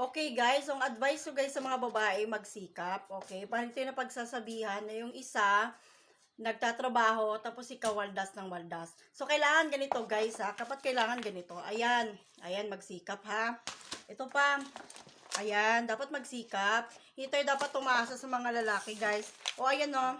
Okay guys, ang advice ko guys sa mga babae magsikap, okay? Parang ito na pagsasabihan na yung isa nagtatrabaho tapos ikaw waldas ng waldas. So kailangan ganito guys ha, kapag kailangan ganito. Ayan, ayan magsikap ha. Ito pa, ayan, dapat magsikap. Hindi tayo dapat tumaasa sa mga lalaki guys. O ayan o,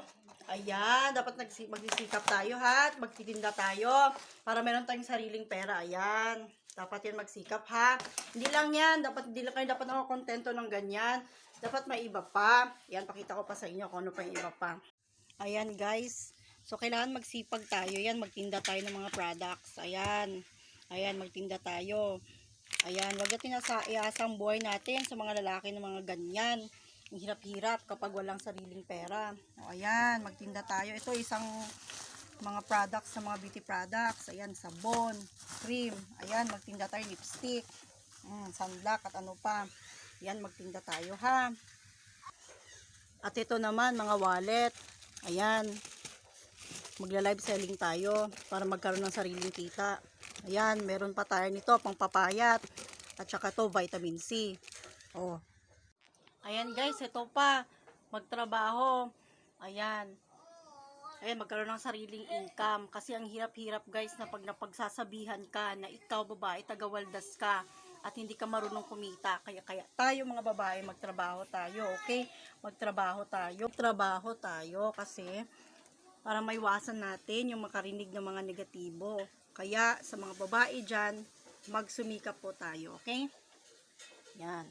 ayan, dapat magsisikap tayo ha, magtitinda tayo para meron tayong sariling pera. Ayan, dapat yan magsikap ha. Hindi lang yan, dapat hindi lang kayo dapat nakakontento ng ganyan. Dapat may iba pa. Yan, pakita ko pa sa inyo kung ano pa yung iba pa. Ayan guys. So kailangan magsipag tayo. Yan, magtinda tayo ng mga products. Ayan. Ayan, magtinda tayo. Ayan, wag natin nasa iasang buhay natin sa mga lalaki ng mga ganyan. Hirap-hirap kapag walang sariling pera. O, ayan, magtinda tayo. Ito isang mga products sa mga beauty products. Ayan, sabon, cream. Ayan, magtinda tayo lipstick. Mm, sunblock at ano pa. Ayan, magtinda tayo ha. At ito naman, mga wallet. Ayan. Magla-live selling tayo para magkaroon ng sariling kita. Ayan, meron pa tayo nito, pang papayat. At saka to, vitamin C. Oh. Ayan guys, ito pa. Magtrabaho. Ayan. Ayan, magkaroon ng sariling income. Kasi ang hirap-hirap guys na pag napagsasabihan ka na ikaw babae, tagawaldas ka at hindi ka marunong kumita. Kaya, kaya tayo mga babae, magtrabaho tayo, okay? Magtrabaho tayo. Trabaho tayo kasi para maiwasan natin yung makarinig ng mga negatibo. Kaya sa mga babae dyan, magsumikap po tayo, okay? Yan.